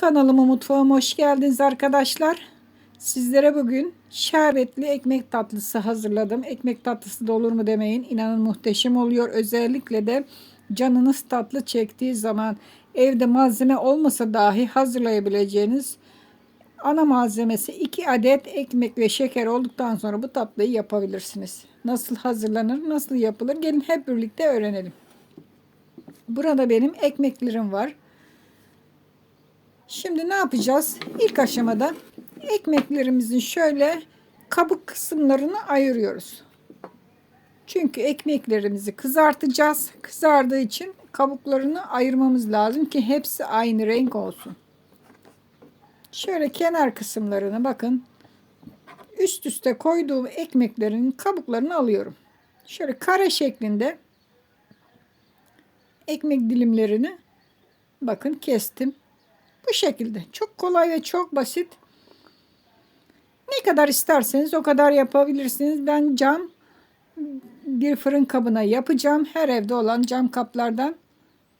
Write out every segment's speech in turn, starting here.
Kanalıma mutfağıma hoş geldiniz arkadaşlar. Sizlere bugün şerbetli ekmek tatlısı hazırladım. Ekmek tatlısı da olur mu demeyin. İnanın muhteşem oluyor. Özellikle de canınız tatlı çektiği zaman evde malzeme olmasa dahi hazırlayabileceğiniz ana malzemesi 2 adet ekmek ve şeker olduktan sonra bu tatlıyı yapabilirsiniz. Nasıl hazırlanır, nasıl yapılır gelin hep birlikte öğrenelim. Burada benim ekmeklerim var. Şimdi ne yapacağız? İlk aşamada ekmeklerimizin şöyle kabuk kısımlarını ayırıyoruz. Çünkü ekmeklerimizi kızartacağız. Kızardığı için kabuklarını ayırmamız lazım ki hepsi aynı renk olsun. Şöyle kenar kısımlarını bakın. Üst üste koyduğum ekmeklerin kabuklarını alıyorum. Şöyle kare şeklinde ekmek dilimlerini bakın kestim. Bu şekilde. Çok kolay ve çok basit. Ne kadar isterseniz o kadar yapabilirsiniz. Ben cam bir fırın kabına yapacağım. Her evde olan cam kaplardan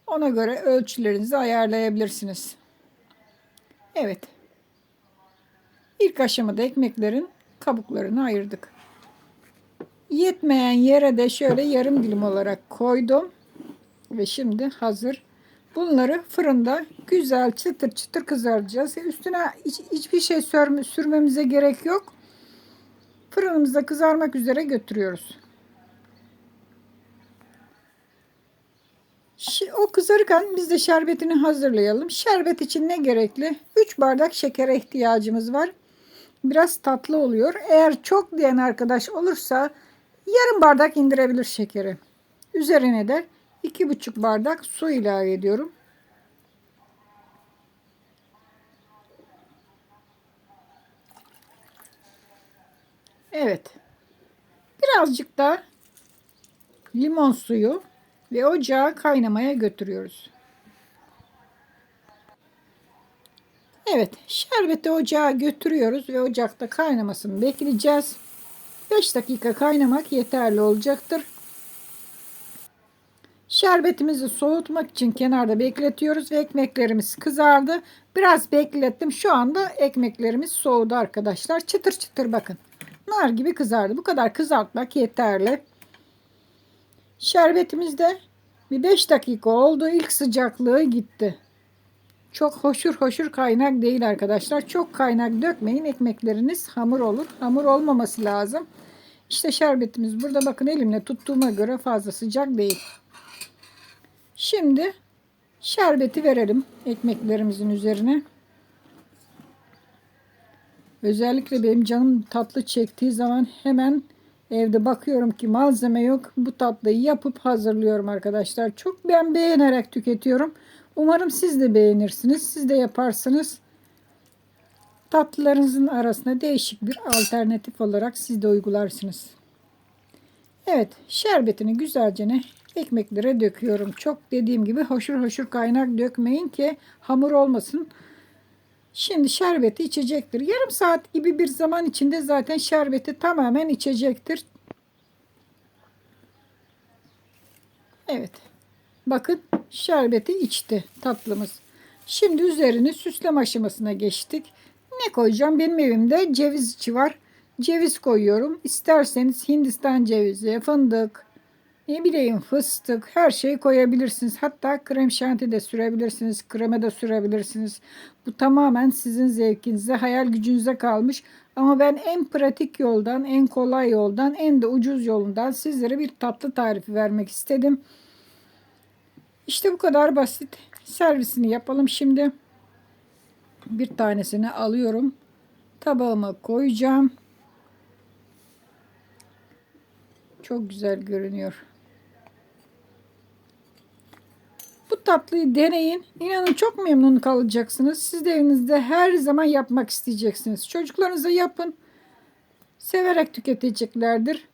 ona göre ölçülerinizi ayarlayabilirsiniz. Evet. İlk aşamada ekmeklerin kabuklarını ayırdık. Yetmeyen yere de şöyle yarım dilim olarak koydum. Ve şimdi hazır. Bunları fırında güzel çıtır çıtır kızartacağız. Üstüne hiç, hiçbir şey sürme, sürmemize gerek yok. Fırınımızda kızarmak üzere götürüyoruz. O kızarırken biz de şerbetini hazırlayalım. Şerbet için ne gerekli? 3 bardak şekere ihtiyacımız var. Biraz tatlı oluyor. Eğer çok diyen arkadaş olursa yarım bardak indirebilir şekeri. Üzerine de 2,5 bardak su ilave ediyorum. Evet. Birazcık da limon suyu ve ocağı kaynamaya götürüyoruz. Evet, şerbeti ocağa götürüyoruz ve ocakta kaynamasını bekleyeceğiz. 5 dakika kaynamak yeterli olacaktır. Şerbetimizi soğutmak için kenarda bekletiyoruz ve ekmeklerimiz kızardı. Biraz beklettim. Şu anda ekmeklerimiz soğudu arkadaşlar. Çıtır çıtır bakın. Nar gibi kızardı. Bu kadar kızartmak yeterli. Şerbetimiz de bir 5 dakika oldu. İlk sıcaklığı gitti. Çok hoşur hoşur kaynak değil arkadaşlar. Çok kaynak dökmeyin. Ekmekleriniz hamur olur. Hamur olmaması lazım. İşte şerbetimiz burada bakın elimle tuttuğuma göre fazla sıcak değil. Şimdi şerbeti verelim ekmeklerimizin üzerine. Özellikle benim canım tatlı çektiği zaman hemen evde bakıyorum ki malzeme yok. Bu tatlıyı yapıp hazırlıyorum arkadaşlar. Çok ben beğenerek tüketiyorum. Umarım siz de beğenirsiniz. Siz de yaparsınız. Tatlılarınızın arasında değişik bir alternatif olarak siz de uygularsınız. Evet şerbetini güzelce ne ekmeklere döküyorum. Çok dediğim gibi hoşur hoşur kaynak dökmeyin ki hamur olmasın. Şimdi şerbeti içecektir. Yarım saat gibi bir zaman içinde zaten şerbeti tamamen içecektir. Evet. Bakın şerbeti içti tatlımız. Şimdi üzerini süsleme aşamasına geçtik. Ne koyacağım? Benim evimde ceviz içi var. Ceviz koyuyorum. İsterseniz Hindistan cevizi, fındık, ne bileyim fıstık her şeyi koyabilirsiniz. Hatta krem şanti de sürebilirsiniz. Kreme de sürebilirsiniz. Bu tamamen sizin zevkinize, hayal gücünüze kalmış. Ama ben en pratik yoldan, en kolay yoldan, en de ucuz yolundan sizlere bir tatlı tarifi vermek istedim. İşte bu kadar basit. Servisini yapalım şimdi. Bir tanesini alıyorum. Tabağıma koyacağım. Çok güzel görünüyor. Bu tatlıyı deneyin. İnanın çok memnun kalacaksınız. Siz de evinizde her zaman yapmak isteyeceksiniz. Çocuklarınıza yapın. Severek tüketeceklerdir.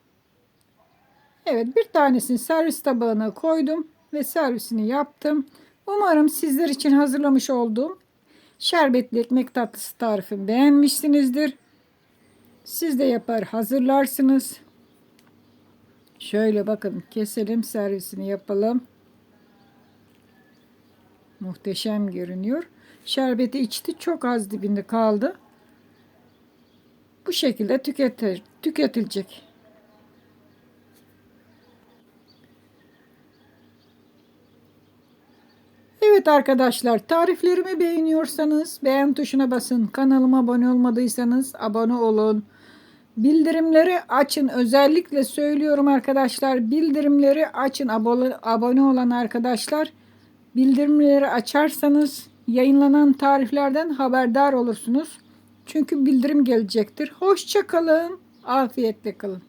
Evet bir tanesini servis tabağına koydum ve servisini yaptım. Umarım sizler için hazırlamış olduğum şerbetli ekmek tatlısı tarifimi beğenmişsinizdir. Siz de yapar hazırlarsınız. Şöyle bakın keselim servisini yapalım. Muhteşem görünüyor. Şerbeti içti. Çok az dibinde kaldı. Bu şekilde tüketir, tüketilecek. Evet arkadaşlar tariflerimi beğeniyorsanız beğen tuşuna basın. Kanalıma abone olmadıysanız abone olun. Bildirimleri açın. Özellikle söylüyorum arkadaşlar. Bildirimleri açın. Abone, abone olan arkadaşlar. Bildirimleri açarsanız yayınlanan tariflerden haberdar olursunuz. Çünkü bildirim gelecektir. Hoşça kalın. Afiyetle kalın.